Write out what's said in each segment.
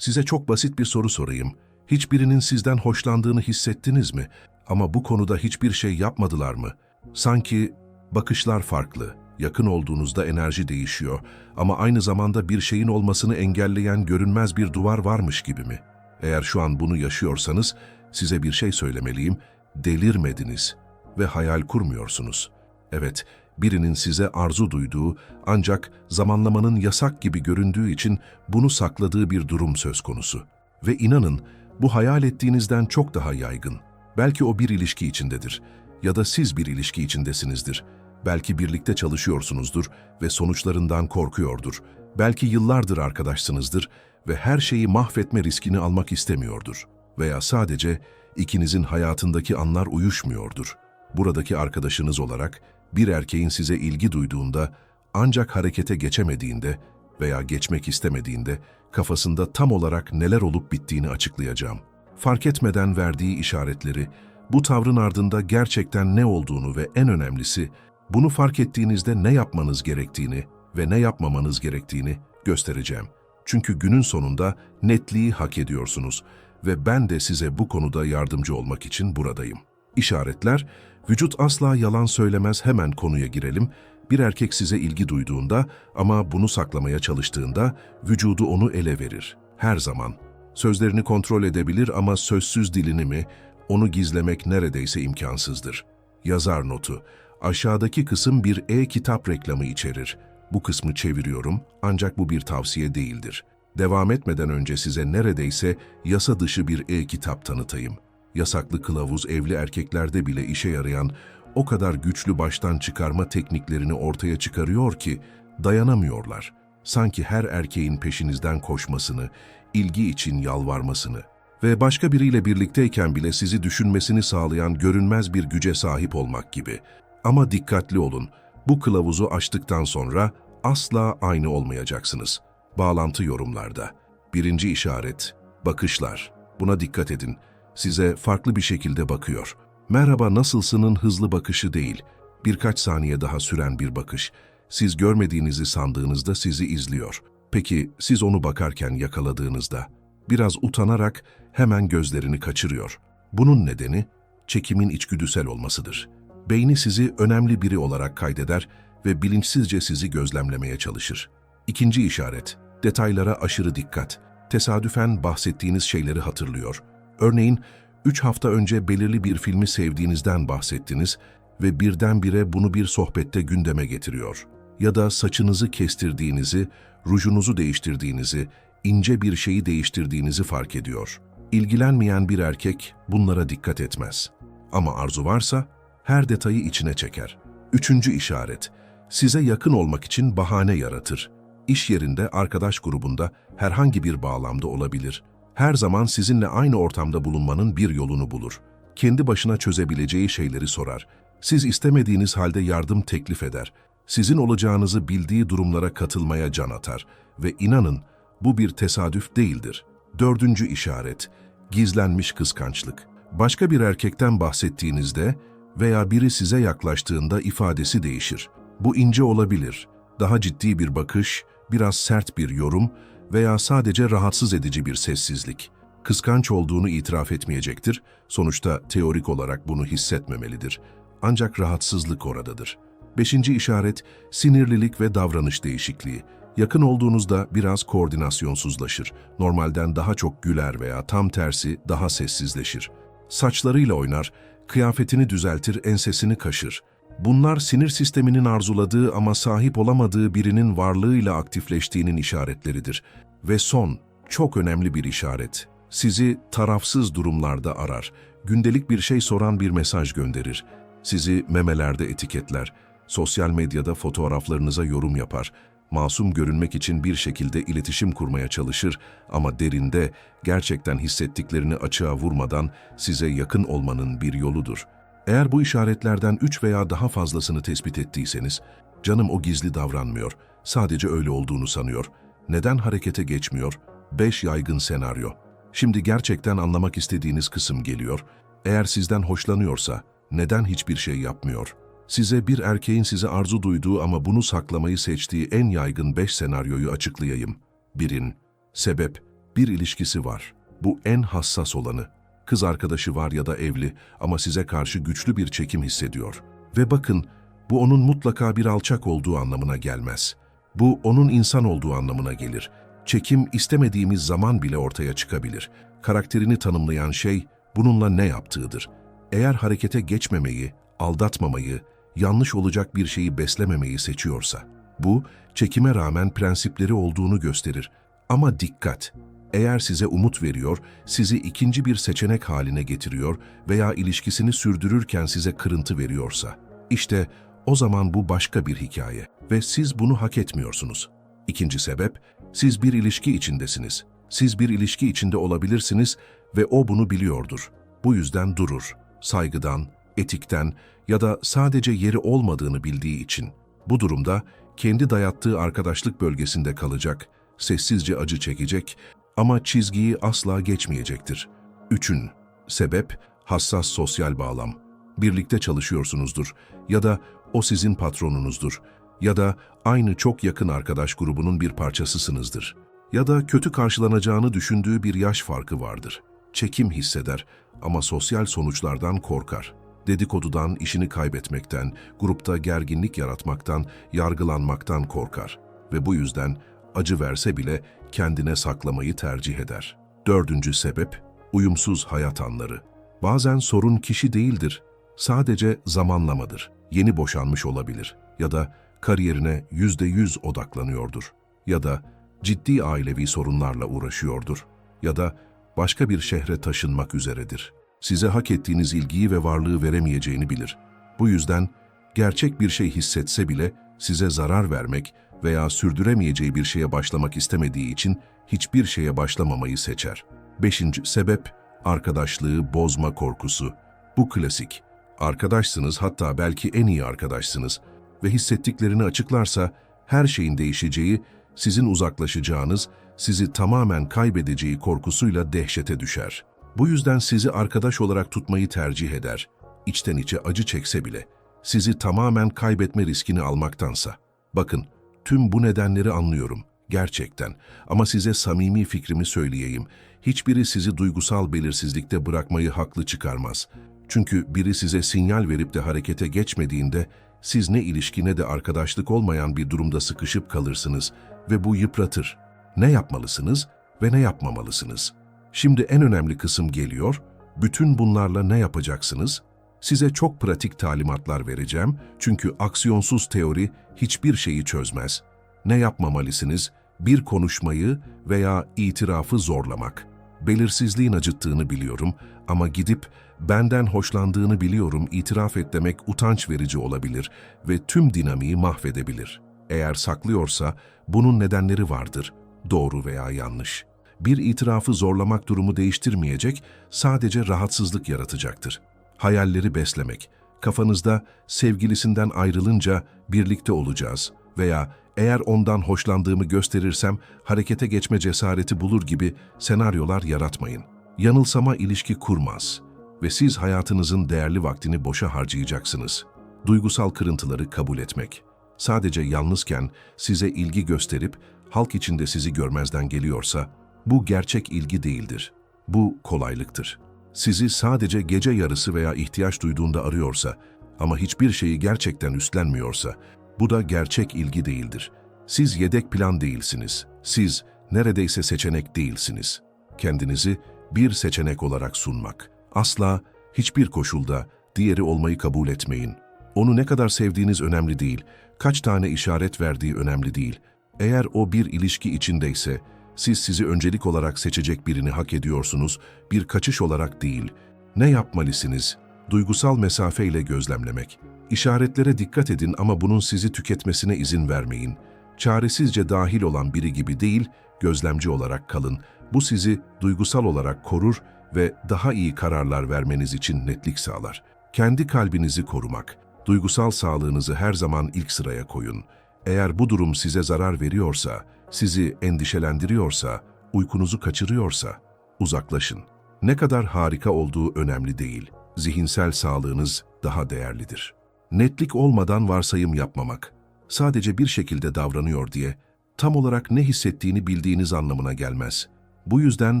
Size çok basit bir soru sorayım. Hiçbirinin sizden hoşlandığını hissettiniz mi? Ama bu konuda hiçbir şey yapmadılar mı? Sanki bakışlar farklı. Yakın olduğunuzda enerji değişiyor ama aynı zamanda bir şeyin olmasını engelleyen görünmez bir duvar varmış gibi mi? Eğer şu an bunu yaşıyorsanız size bir şey söylemeliyim. Delirmediniz ve hayal kurmuyorsunuz. Evet, birinin size arzu duyduğu ancak zamanlamanın yasak gibi göründüğü için bunu sakladığı bir durum söz konusu. Ve inanın bu hayal ettiğinizden çok daha yaygın. Belki o bir ilişki içindedir ya da siz bir ilişki içindesinizdir. Belki birlikte çalışıyorsunuzdur ve sonuçlarından korkuyordur. Belki yıllardır arkadaşsınızdır ve her şeyi mahvetme riskini almak istemiyordur. Veya sadece ikinizin hayatındaki anlar uyuşmuyordur. Buradaki arkadaşınız olarak bir erkeğin size ilgi duyduğunda ancak harekete geçemediğinde veya geçmek istemediğinde kafasında tam olarak neler olup bittiğini açıklayacağım. Fark etmeden verdiği işaretleri, bu tavrın ardında gerçekten ne olduğunu ve en önemlisi bunu fark ettiğinizde ne yapmanız gerektiğini ve ne yapmamanız gerektiğini göstereceğim. Çünkü günün sonunda netliği hak ediyorsunuz ve ben de size bu konuda yardımcı olmak için buradayım. İşaretler, vücut asla yalan söylemez hemen konuya girelim. Bir erkek size ilgi duyduğunda ama bunu saklamaya çalıştığında vücudu onu ele verir. Her zaman. Sözlerini kontrol edebilir ama sözsüz dilini mi, onu gizlemek neredeyse imkansızdır. Yazar notu. Aşağıdaki kısım bir e-kitap reklamı içerir. Bu kısmı çeviriyorum ancak bu bir tavsiye değildir. Devam etmeden önce size neredeyse yasa dışı bir e-kitap tanıtayım. Yasaklı kılavuz evli erkeklerde bile işe yarayan o kadar güçlü baştan çıkarma tekniklerini ortaya çıkarıyor ki dayanamıyorlar. Sanki her erkeğin peşinizden koşmasını, ilgi için yalvarmasını ve başka biriyle birlikteyken bile sizi düşünmesini sağlayan görünmez bir güce sahip olmak gibi. Ama dikkatli olun, bu kılavuzu açtıktan sonra asla aynı olmayacaksınız. Bağlantı yorumlarda. Birinci işaret, bakışlar. Buna dikkat edin. Size farklı bir şekilde bakıyor. Merhaba nasılsının hızlı bakışı değil, birkaç saniye daha süren bir bakış. Siz görmediğinizi sandığınızda sizi izliyor. Peki siz onu bakarken yakaladığınızda biraz utanarak hemen gözlerini kaçırıyor. Bunun nedeni çekimin içgüdüsel olmasıdır. Beyni sizi önemli biri olarak kaydeder ve bilinçsizce sizi gözlemlemeye çalışır. İkinci işaret, detaylara aşırı dikkat. Tesadüfen bahsettiğiniz şeyleri hatırlıyor. Örneğin, üç hafta önce belirli bir filmi sevdiğinizden bahsettiniz ve birdenbire bunu bir sohbette gündeme getiriyor. Ya da saçınızı kestirdiğinizi, rujunuzu değiştirdiğinizi, ince bir şeyi değiştirdiğinizi fark ediyor. İlgilenmeyen bir erkek bunlara dikkat etmez. Ama arzu varsa her detayı içine çeker. Üçüncü işaret, size yakın olmak için bahane yaratır. İş yerinde, arkadaş grubunda, herhangi bir bağlamda olabilir. Her zaman sizinle aynı ortamda bulunmanın bir yolunu bulur. Kendi başına çözebileceği şeyleri sorar. Siz istemediğiniz halde yardım teklif eder. Sizin olacağınızı bildiği durumlara katılmaya can atar. Ve inanın, bu bir tesadüf değildir. Dördüncü işaret, gizlenmiş kıskançlık. Başka bir erkekten bahsettiğinizde veya biri size yaklaştığında ifadesi değişir. Bu ince olabilir, daha ciddi bir bakış, biraz sert bir yorum veya sadece rahatsız edici bir sessizlik. Kıskanç olduğunu itiraf etmeyecektir, sonuçta teorik olarak bunu hissetmemelidir. Ancak rahatsızlık oradadır. Beşinci işaret, sinirlilik ve davranış değişikliği. Yakın olduğunuzda biraz koordinasyonsuzlaşır. Normalden daha çok güler veya tam tersi daha sessizleşir. Saçlarıyla oynar, kıyafetini düzeltir, ensesini kaşır. Bunlar sinir sisteminin arzuladığı ama sahip olamadığı birinin varlığıyla aktifleştiğinin işaretleridir. Ve son, çok önemli bir işaret. Sizi tarafsız durumlarda arar, gündelik bir şey soran bir mesaj gönderir. Sizi memelerde etiketler, sosyal medyada fotoğraflarınıza yorum yapar, masum görünmek için bir şekilde iletişim kurmaya çalışır ama derinde gerçekten hissettiklerini açığa vurmadan size yakın olmanın bir yoludur. Eğer bu işaretlerden üç veya daha fazlasını tespit ettiyseniz, canım o gizli davranmıyor, sadece öyle olduğunu sanıyor. Neden harekete geçmiyor? Beş yaygın senaryo. Şimdi gerçekten anlamak istediğiniz kısım geliyor. Eğer sizden hoşlanıyorsa, neden hiçbir şey yapmıyor? Size bir erkeğin size arzu duyduğu ama bunu saklamayı seçtiği en yaygın beş senaryoyu açıklayayım. Birin, sebep, Bir ilişkisi var. Bu en hassas olanı. Kız arkadaşı var ya da evli ama size karşı güçlü bir çekim hissediyor. Ve bakın, bu onun mutlaka bir alçak olduğu anlamına gelmez. Bu onun insan olduğu anlamına gelir. Çekim istemediğimiz zaman bile ortaya çıkabilir. Karakterini tanımlayan şey bununla ne yaptığıdır. Eğer harekete geçmemeyi, aldatmamayı, yanlış olacak bir şeyi beslememeyi seçiyorsa, bu çekime rağmen prensipleri olduğunu gösterir. Ama dikkat! Eğer size umut veriyor, sizi ikinci bir seçenek haline getiriyor veya ilişkisini sürdürürken size kırıntı veriyorsa, işte o zaman bu başka bir hikaye ve siz bunu hak etmiyorsunuz. İkinci sebep, siz bir ilişki içindesiniz. Siz bir ilişki içinde olabilirsiniz ve o bunu biliyordur. Bu yüzden durur. Saygıdan, etikten ya da sadece yeri olmadığını bildiği için. Bu durumda kendi dayattığı arkadaşlık bölgesinde kalacak, sessizce acı çekecek ama çizgiyi asla geçmeyecektir. Üçün, sebep hassas sosyal bağlam. Birlikte çalışıyorsunuzdur ya da o sizin patronunuzdur ya da aynı çok yakın arkadaş grubunun bir parçasısınızdır. Ya da kötü karşılanacağını düşündüğü bir yaş farkı vardır. Çekim hisseder ama sosyal sonuçlardan korkar. Dedikodudan, işini kaybetmekten, grupta gerginlik yaratmaktan, yargılanmaktan korkar. Ve bu yüzden acı verse bile kendine saklamayı tercih eder. Dördüncü sebep, uyumsuz hayat anları. Bazen sorun kişi değildir, sadece zamanlamadır. Yeni boşanmış olabilir ya da kariyerine yüzde yüz odaklanıyordur ya da ciddi ailevi sorunlarla uğraşıyordur ya da başka bir şehre taşınmak üzeredir. Size hak ettiğiniz ilgiyi ve varlığı veremeyeceğini bilir. Bu yüzden gerçek bir şey hissetse bile size zarar vermek veya sürdüremeyeceği bir şeye başlamak istemediği için hiçbir şeye başlamamayı seçer. Beşinci sebep, arkadaşlığı bozma korkusu. Bu klasik. Arkadaşsınız hatta belki en iyi arkadaşsınız ve hissettiklerini açıklarsa her şeyin değişeceği, sizin uzaklaşacağınız, sizi tamamen kaybedeceği korkusuyla dehşete düşer. Bu yüzden sizi arkadaş olarak tutmayı tercih eder. İçten içe acı çekse bile, sizi tamamen kaybetme riskini almaktansa. Bakın, tüm bu nedenleri anlıyorum, gerçekten. Ama size samimi fikrimi söyleyeyim. Hiçbiri sizi duygusal belirsizlikte bırakmayı haklı çıkarmaz. Çünkü biri size sinyal verip de harekete geçmediğinde, siz ne ilişki ne de arkadaşlık olmayan bir durumda sıkışıp kalırsınız ve bu yıpratır. Ne yapmalısınız ve ne yapmamalısınız? Şimdi en önemli kısım geliyor. Bütün bunlarla ne yapacaksınız? Size çok pratik talimatlar vereceğim çünkü aksiyonsuz teori hiçbir şeyi çözmez. Ne yapmamalısınız? Bir konuşmayı veya itirafı zorlamak. Belirsizliğin acıttığını biliyorum ama gidip benden hoşlandığını biliyorum itiraf et demek utanç verici olabilir ve tüm dinamiği mahvedebilir. Eğer saklıyorsa bunun nedenleri vardır, doğru veya yanlış. Bir itirafı zorlamak durumu değiştirmeyecek, sadece rahatsızlık yaratacaktır. Hayalleri beslemek, kafanızda sevgilisinden ayrılınca birlikte olacağız veya eğer ondan hoşlandığımı gösterirsem harekete geçme cesareti bulur gibi senaryolar yaratmayın. Yanılsama ilişki kurmaz ve siz hayatınızın değerli vaktini boşa harcayacaksınız. Duygusal kırıntıları kabul etmek. Sadece yalnızken size ilgi gösterip halk içinde sizi görmezden geliyorsa bu gerçek ilgi değildir. Bu kolaylıktır. Sizi sadece gece yarısı veya ihtiyaç duyduğunda arıyorsa ama hiçbir şeyi gerçekten üstlenmiyorsa bu da gerçek ilgi değildir. Siz yedek plan değilsiniz. Siz neredeyse seçenek değilsiniz. Kendinizi bir seçenek olarak sunmak. Asla, hiçbir koşulda diğeri olmayı kabul etmeyin. Onu ne kadar sevdiğiniz önemli değil, kaç tane işaret verdiği önemli değil. Eğer o bir ilişki içindeyse, siz sizi öncelik olarak seçecek birini hak ediyorsunuz, bir kaçış olarak değil. Ne yapmalısınız? Duygusal mesafeyle gözlemlemek. İşaretlere dikkat edin ama bunun sizi tüketmesine izin vermeyin. Çaresizce dahil olan biri gibi değil, gözlemci olarak kalın. Bu sizi duygusal olarak korur ve daha iyi kararlar vermeniz için netlik sağlar. Kendi kalbinizi korumak, duygusal sağlığınızı her zaman ilk sıraya koyun. Eğer bu durum size zarar veriyorsa, sizi endişelendiriyorsa, uykunuzu kaçırıyorsa, uzaklaşın. Ne kadar harika olduğu önemli değil. Zihinsel sağlığınız daha değerlidir. Netlik olmadan varsayım yapmamak, sadece bir şekilde davranıyor diye tam olarak ne hissettiğini bildiğiniz anlamına gelmez. Bu yüzden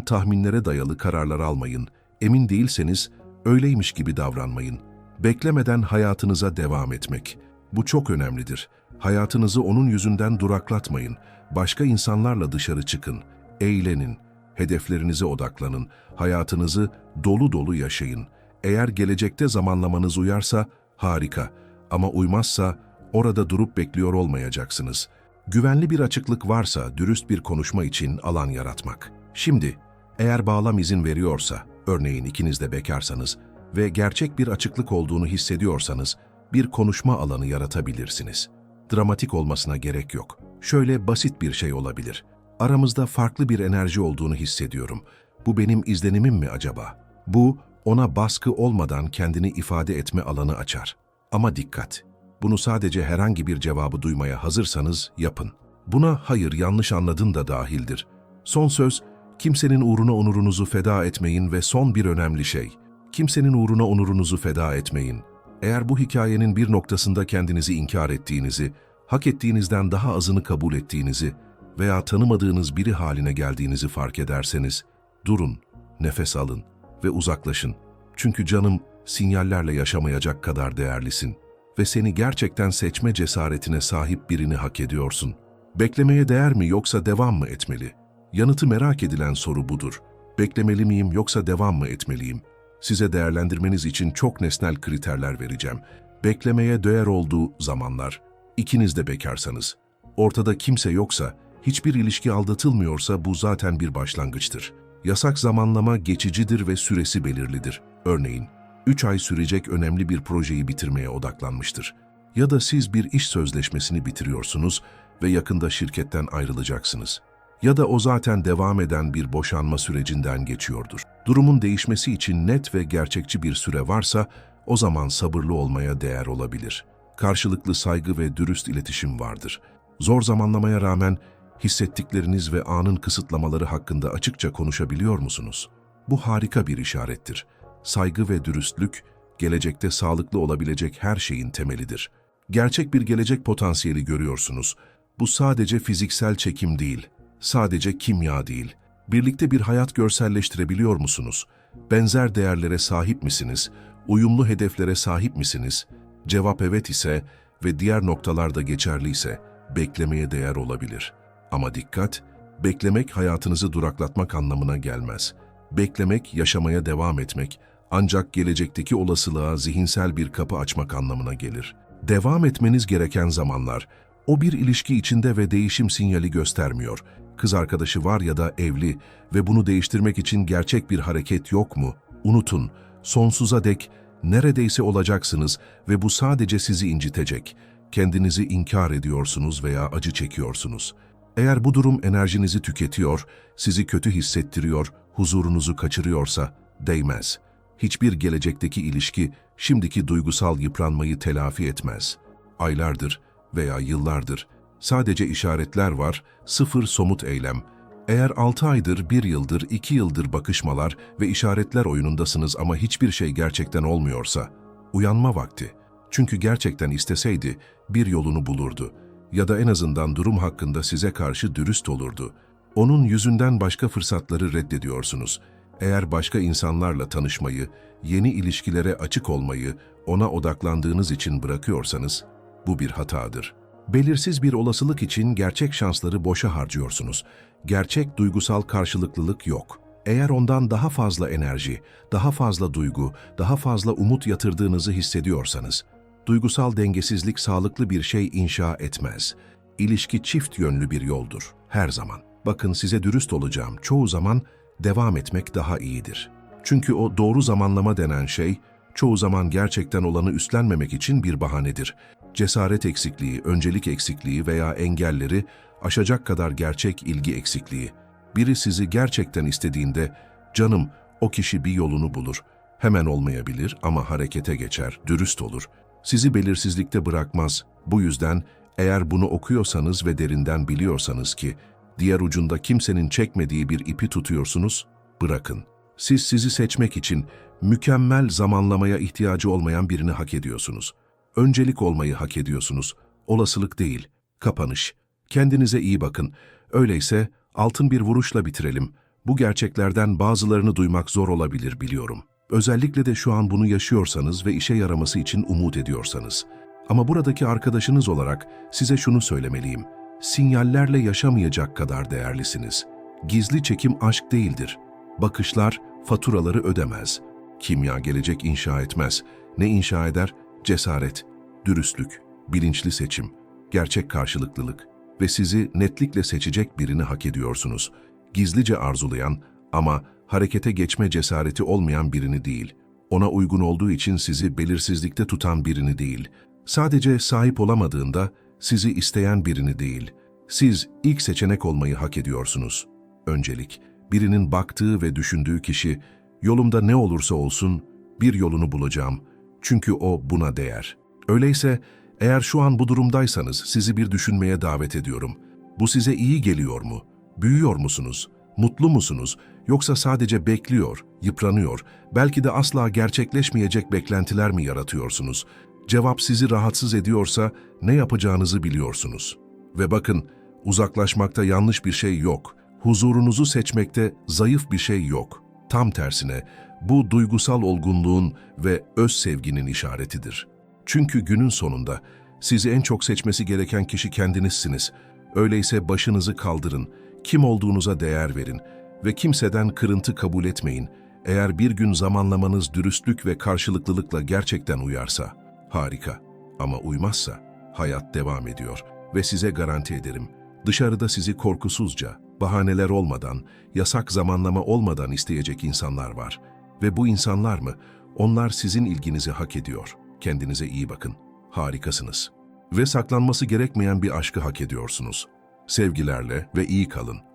tahminlere dayalı kararlar almayın. Emin değilseniz öyleymiş gibi davranmayın. Beklemeden hayatınıza devam etmek. Bu çok önemlidir. Hayatınızı onun yüzünden duraklatmayın. Başka insanlarla dışarı çıkın. Eğlenin. Hedeflerinize odaklanın. Hayatınızı dolu dolu yaşayın. Eğer gelecekte zamanlamanız uyarsa harika ama uymazsa orada durup bekliyor olmayacaksınız. Güvenli bir açıklık varsa dürüst bir konuşma için alan yaratmak. Şimdi eğer bağlam izin veriyorsa, örneğin ikiniz de bekarsanız ve gerçek bir açıklık olduğunu hissediyorsanız bir konuşma alanı yaratabilirsiniz. Dramatik olmasına gerek yok. Şöyle basit bir şey olabilir. Aramızda farklı bir enerji olduğunu hissediyorum. Bu benim izlenimim mi acaba? Bu, ona baskı olmadan kendini ifade etme alanı açar. Ama dikkat! Bunu sadece herhangi bir cevabı duymaya hazırsanız yapın. Buna hayır yanlış anladın da dahildir. Son söz, kimsenin uğruna onurunuzu feda etmeyin ve son bir önemli şey, kimsenin uğruna onurunuzu feda etmeyin. Eğer bu hikayenin bir noktasında kendinizi inkar ettiğinizi, hak ettiğinizden daha azını kabul ettiğinizi veya tanımadığınız biri haline geldiğinizi fark ederseniz, durun, nefes alın ve uzaklaşın. Çünkü canım sinyallerle yaşamayacak kadar değerlisin ve seni gerçekten seçme cesaretine sahip birini hak ediyorsun. Beklemeye değer mi yoksa devam mı etmeli? Yanıtı merak edilen soru budur. Beklemeli miyim yoksa devam mı etmeliyim? Size değerlendirmeniz için çok nesnel kriterler vereceğim. Beklemeye değer olduğu zamanlar, ikiniz de bekarsanız, ortada kimse yoksa, hiçbir ilişki aldatılmıyorsa bu zaten bir başlangıçtır. Yasak zamanlama geçicidir ve süresi belirlidir. Örneğin, 3 ay sürecek önemli bir projeyi bitirmeye odaklanmıştır. Ya da siz bir iş sözleşmesini bitiriyorsunuz ve yakında şirketten ayrılacaksınız. Ya da o zaten devam eden bir boşanma sürecinden geçiyordur. Durumun değişmesi için net ve gerçekçi bir süre varsa o zaman sabırlı olmaya değer olabilir. Karşılıklı saygı ve dürüst iletişim vardır. Zor zamanlamaya rağmen hissettikleriniz ve anın kısıtlamaları hakkında açıkça konuşabiliyor musunuz? Bu harika bir işarettir. Saygı ve dürüstlük, gelecekte sağlıklı olabilecek her şeyin temelidir. Gerçek bir gelecek potansiyeli görüyorsunuz. Bu sadece fiziksel çekim değil, sadece kimya değil. Birlikte bir hayat görselleştirebiliyor musunuz? Benzer değerlere sahip misiniz? Uyumlu hedeflere sahip misiniz? Cevap evet ise ve diğer noktalarda geçerliyse beklemeye değer olabilir. Ama dikkat, beklemek hayatınızı duraklatmak anlamına gelmez. Beklemek, yaşamaya devam etmek, ancak gelecekteki olasılığa zihinsel bir kapı açmak anlamına gelir. Devam etmeniz gereken zamanlar, o bir ilişki içinde ve değişim sinyali göstermiyor. Kız arkadaşı var ya da evli ve bunu değiştirmek için gerçek bir hareket yok mu? Unutun, sonsuza dek neredeyse olacaksınız ve bu sadece sizi incitecek. Kendinizi inkar ediyorsunuz veya acı çekiyorsunuz. Eğer bu durum enerjinizi tüketiyor, sizi kötü hissettiriyor, huzurunuzu kaçırıyorsa değmez. Hiçbir gelecekteki ilişki şimdiki duygusal yıpranmayı telafi etmez. Aylardır veya yıllardır sadece işaretler var, sıfır somut eylem. Eğer 6 aydır, 1 yıldır, 2 yıldır bakışmalar ve işaretler oyunundasınız ama hiçbir şey gerçekten olmuyorsa, uyanma vakti. Çünkü gerçekten isteseydi bir yolunu bulurdu ya da en azından durum hakkında size karşı dürüst olurdu. Onun yüzünden başka fırsatları reddediyorsunuz. Eğer başka insanlarla tanışmayı, yeni ilişkilere açık olmayı ona odaklandığınız için bırakıyorsanız, bu bir hatadır. Belirsiz bir olasılık için gerçek şansları boşa harcıyorsunuz. Gerçek duygusal karşılıklılık yok. Eğer ondan daha fazla enerji, daha fazla duygu, daha fazla umut yatırdığınızı hissediyorsanız, duygusal dengesizlik sağlıklı bir şey inşa etmez. İlişki çift yönlü bir yoldur, her zaman. Bakın size dürüst olacağım, çoğu zaman devam etmek daha iyidir. Çünkü o doğru zamanlama denen şey, çoğu zaman gerçekten olanı üstlenmemek için bir bahanedir. Cesaret eksikliği, öncelik eksikliği veya engelleri aşacak kadar gerçek ilgi eksikliği. Biri sizi gerçekten istediğinde, canım o kişi bir yolunu bulur. Hemen olmayabilir ama harekete geçer, dürüst olur. Sizi belirsizlikte bırakmaz. Bu yüzden eğer bunu okuyorsanız ve derinden biliyorsanız ki, diğer ucunda kimsenin çekmediği bir ipi tutuyorsunuz, bırakın. Siz sizi seçmek için mükemmel zamanlamaya ihtiyacı olmayan birini hak ediyorsunuz. Öncelik olmayı hak ediyorsunuz. Olasılık değil, kapanış. Kendinize iyi bakın. Öyleyse altın bir vuruşla bitirelim. Bu gerçeklerden bazılarını duymak zor olabilir biliyorum. Özellikle de şu an bunu yaşıyorsanız ve işe yaraması için umut ediyorsanız. Ama buradaki arkadaşınız olarak size şunu söylemeliyim. Sinyallerle yaşamayacak kadar değerlisiniz. Gizli çekim aşk değildir. Bakışlar faturaları ödemez. Kimya gelecek inşa etmez. Ne inşa eder? Cesaret, dürüstlük, bilinçli seçim, gerçek karşılıklılık ve sizi netlikle seçecek birini hak ediyorsunuz. Gizlice arzulayan ama harekete geçme cesareti olmayan birini değil. Ona uygun olduğu için sizi belirsizlikte tutan birini değil. Sadece sahip olamadığında sizi isteyen birini değil. Siz ilk seçenek olmayı hak ediyorsunuz. Öncelik, birinin baktığı ve düşündüğü kişi, yolumda ne olursa olsun bir yolunu bulacağım. Çünkü o buna değer. Öyleyse eğer şu an bu durumdaysanız sizi bir düşünmeye davet ediyorum. Bu size iyi geliyor mu? Büyüyor musunuz? Mutlu musunuz? Yoksa sadece bekliyor, yıpranıyor, belki de asla gerçekleşmeyecek beklentiler mi yaratıyorsunuz? Cevap sizi rahatsız ediyorsa ne yapacağınızı biliyorsunuz. Ve bakın, uzaklaşmakta yanlış bir şey yok. Huzurunuzu seçmekte zayıf bir şey yok. Tam tersine, bu duygusal olgunluğun ve öz sevginin işaretidir. Çünkü günün sonunda sizi en çok seçmesi gereken kişi kendinizsiniz. Öyleyse başınızı kaldırın, kim olduğunuza değer verin ve kimseden kırıntı kabul etmeyin. Eğer bir gün zamanlamanız dürüstlük ve karşılıklılıkla gerçekten uyarsa, harika. Ama uymazsa, hayat devam ediyor ve size garanti ederim, dışarıda sizi korkusuzca, bahaneler olmadan, yasak zamanlama olmadan isteyecek insanlar var. Ve bu insanlar mı? Onlar sizin ilginizi hak ediyor. Kendinize iyi bakın. Harikasınız. Ve saklanması gerekmeyen bir aşkı hak ediyorsunuz. Sevgilerle ve iyi kalın.